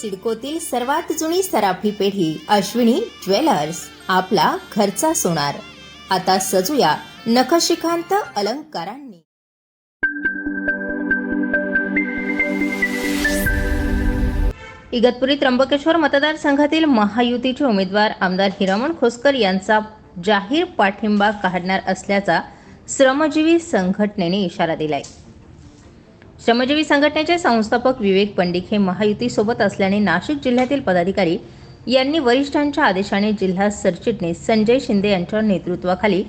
सिडकोतील सर्वात जुनी सराफी पेढी अश्विनी ज्वेलर्स आपला घरचा सोनार. आता सजूया नखशिखांत अलंकारांनी. इगतपुरी त्र्यंबकेश्वर मतदारसंघातील महायुतीचे उमेदवार आमदार हिरामण खोसकर यांचा जाहीर पाठिंबा काढणार असल्याचा श्रमजीवी संघटनेने इशारा दिलाय. श्रमजीवी संघटनेचे संस्थापक विवेक पंडित हे महायुतीसोबत असल्याने नाशिक जिल्ह्यातील पदाधिकारी यांनी वरिष्ठांच्या आदेशाने जिल्हा सरचिटणीस संजय शिंदे यांच्या नेतृत्वाखाली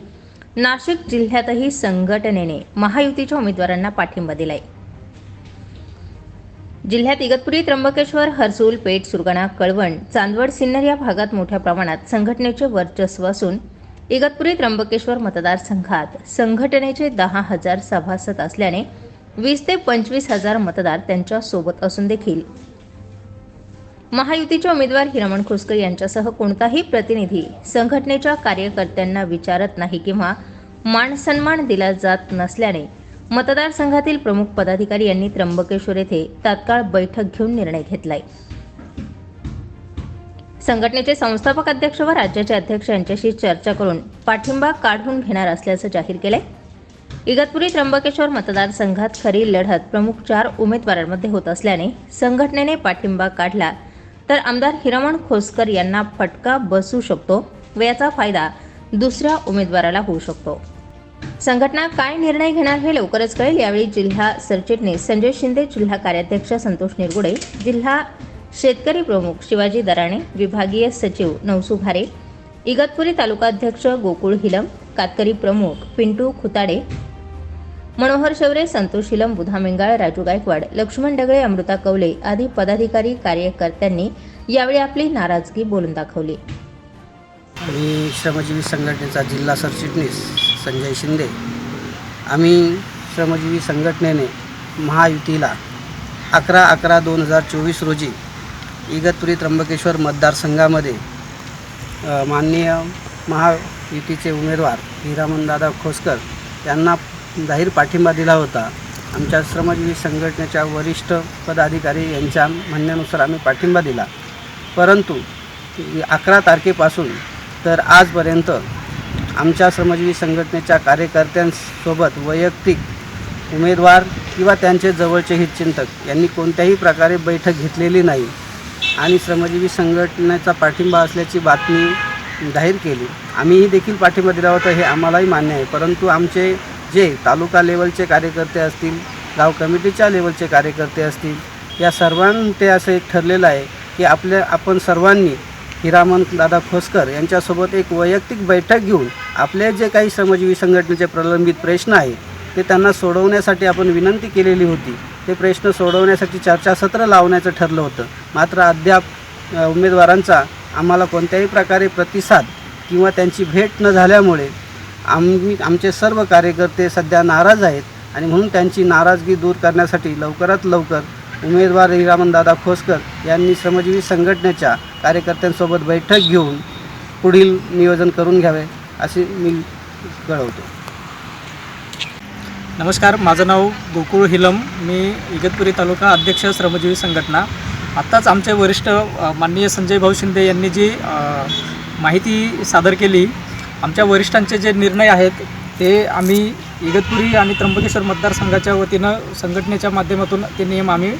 नाशिक जिल्ह्यातही संघटनेने महायुतीच्या उमेदवारांना पाठिंबा दिलाय. जिल्ह्यात इगतपुरी त्र्यंबकेश्वर हर्सूल पेठ सुरगाणा कळवण चांदवड सिन्नर या भागात मोठ्या प्रमाणात संघटनेचे वर्चस्व असून इगतपुरी त्र्यंबकेश्वर मतदारसंघात संघटनेचे दहा हजार सभासद असल्याने वीस ते पंचवीस हजार मतदार त्यांच्यासोबत असून देखील. महायुतीचे उमेदवार हिरमण खुसकर यांच्यासह कोणताही प्रतिनिधी संघटनेच्या कार्यकर्त्यांना विचारत नाही किंवा मान सन्मान दिला जात नसल्याने मतदारसंघातील प्रमुख पदाधिकारी यांनी त्र्यंबकेश्वर येथे तात्काळ बैठक घेऊन निर्णय घेतलाय. संघटनेचे संस्थापक अध्यक्ष व राज्याचे अध्यक्ष यांच्याशी चर्चा करून पाठिंबा काढून घेणार असल्याचं जाहीर केलंय. इगतपुरी त्र्यंबकेश्वर मतदारसंघात खरी लढत प्रमुख चार उमेदवारांमध्ये होत असल्याने संघटनेने पाठिंबा काढला. तर आमदार हिरमण खोसकर यांना फटका बसू शकतो व याचा फायदा दुसऱ्या उमेदवाराला होऊ शकतो. संघटना काय निर्णय घेणार हे लवकरच कळेल. यावेळी जिल्हा सरचिटणीस संजय शिंदे जिल्हा कार्याध्यक्ष संतोष निरगुडे जिल्हा शेतकरी प्रमुख शिवाजी दराणे विभागीय सचिव नवसू घारे इगतपुरी तालुकाध्यक्ष गोकुळ हिलम कातकरी प्रमुख पिंटू खुताडे मनोहर शवरे संतोष बुधा मेंगाळ राजू गायकवाड लक्ष्मण डगळे अमृता कवले आदी पदाधिकारी कार्यकर्त्यांनी यावेळी आपली नाराजगी बोलून दाखवली. आणि श्रमजीवी संघटनेचा जिल्हा सरचिटणीस संजय शिंदे. आम्ही श्रमजीवी संघटनेने महायुतीला अकरा अकरा दोन हजार चोवीस रोजी इगतपुरी त्र्यंबकेश्वर मतदारसंघामध्ये माननीय महायुतीचे उमेदवार हिरामनदादा खोसकर यांना जाहीर पाठिंबा दिला होता. आमच्या श्रमजीवी संघटनेच्या वरिष्ठ पदाधिकारी यांच्या म्हणण्यानुसार आम्ही पाठिंबा दिला. परंतु अकरा तारखेपासून तर आजपर्यंत आमच्या श्रमजीवी संघटनेच्या कार्यकर्त्यांसोबत वैयक्तिक उमेदवार किंवा त्यांचे जवळचे हितचिंतक यांनी कोणत्याही प्रकारे बैठक घेतलेली नाही आणि श्रमजीवी संघटनेचा पाठिंबा असल्याची बातमी जाहीर केली. आम्हीही देखील पाठिंबा दिला होता हे आम्हालाही मान्य आहे. परंतु आमचे जे तालुका लेवलचे कार्यकर्ते असतील गाव कमिटीच्या लेवलचे कार्यकर्ते असतील या सर्वांते असं एक ठरलेलं आहे की आपल्या आपण सर्वांनी हिरामन दादा खोसकर यांच्यासोबत एक वैयक्तिक बैठक घेऊन आपले जे काही श्रमजीवी संघटनेचे प्रलंबित प्रश्न आहेत ते त्यांना सोडवण्यासाठी आपण विनंती केलेली होती. ते प्रश्न सोडवण्यासाठी चर्चासत्र लावण्याचं ठरलं होतं. मात्र अद्याप उमेदवारांचा आम्हाला कोणत्याही प्रकारे प्रतिसाद किंवा त्यांची भेट न झाल्यामुळे आम्ही आमचे सर्व कार्यकर्ते सध्या नाराज आहेत आणि म्हणून त्यांची नाराजगी दूर करण्यासाठी लवकरात लवकर उमेदवार हिरामनदादा खोसकर यांनी श्रमजीवी संघटनेच्या कार्यकर्त्यांसोबत बैठक घेऊन पुढील नियोजन करून घ्यावे असे मी कळवतो. नमस्कार माझं नाव गोकुळ हिलम. मी इगतपुरी तालुका अध्यक्ष श्रमजीवी संघटना. आत्ताच आमचे वरिष्ठ माननीय संजय भाऊ शिंदे यांनी जी माहिती सादर केली आमच्या वरिष्ठांचे जे निर्णय आहेत ते आम्ही इगतपुरी आणि त्र्यंबकेश्वर मतदारसंघाच्या वतीनं संघटनेच्या माध्यमातून ते नियम आम्ही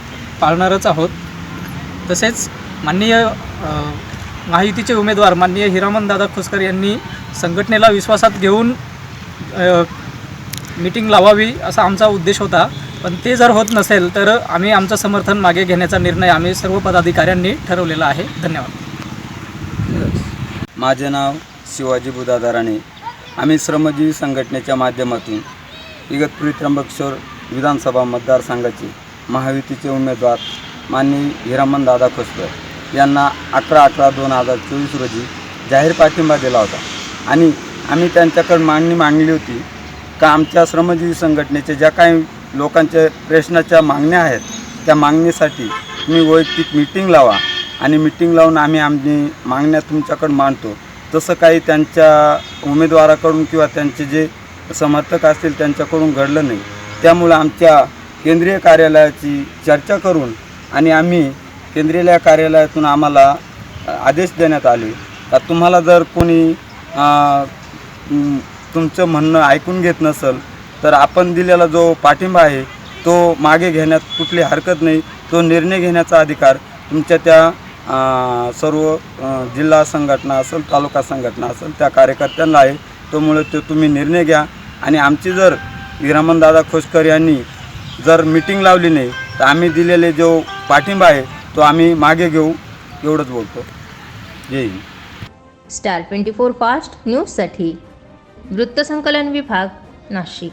पाळणारच आहोत. तसेच माननीय महायुतीचे उमेदवार माननीय हिरामन दादा खोसकर यांनी संघटनेला विश्वासात घेऊन मीटिंग लावावी असा आमचा उद्देश होता. पण ते जर होत नसेल तर आम्ही आमचं समर्थन मागे घेण्याचा निर्णय आम्ही सर्व पदाधिकाऱ्यांनी ठरवलेला आहे. धन्यवाद. माझे नाव शिवाजी बुदादाराणे आम्ही श्रमजीवी संघटनेच्या माध्यमातून इगतपुरी त्र्यंबकेश्वर विधानसभा मतदारसंघाचे महायुतीचे उमेदवार माननीय हिरामन दादा खोसकर यांना अकरा अकरा दोन हजार चोवीस रोजी जाहीर पाठिंबा दिला होता. आणि आम्ही त्यांच्याकडे मागणी मागली होती का आमच्या श्रमजीवी संघटनेचे ज्या काही लोकांच्या प्रश्नाच्या मागण्या आहेत त्या मागणीसाठी तुम्ही वैयक्तिक मीटिंग लावा आणि मीटिंग लावून आम्ही आमची मागण्या तुमच्याकडे मांडतो. तसं काही त्यांच्या उमेदवाराकडून किंवा त्यांचे जे समर्थक असतील त्यांच्याकडून घडलं नाही. त्यामुळं आमच्या केंद्रीय कार्यालयाची चर्चा करून आणि आम्ही केंद्रीय कार्यालयातून आम्हाला आदेश देण्यात आले. का तुम्हाला जर कोणी तुमचं म्हणणं ऐकून घेत नसेल तर आपण दिलेला जो पाठिंबा आहे तो मागे घेण्यात कुठली हरकत नाही. तो निर्णय घेण्याचा अधिकार तुमच्या त्या सर्व जिल्हा संघटना असेल तालुका संघटना असेल त्या कार्यकर्त्यांना आहे. त्यामुळे तो तुम्ही निर्णय घ्या. आणि आमची जर विरामनदादा खोसकर यांनी जर मीटिंग लावली नाही तर आम्ही दिलेले जो पाठिंबा आहे तो आम्ही मागे घेऊ एवढंच बोलतो. जय Hind. Star twenty four fast न्यूजसाठी वृत्तसंकलन विभाग नाशिक.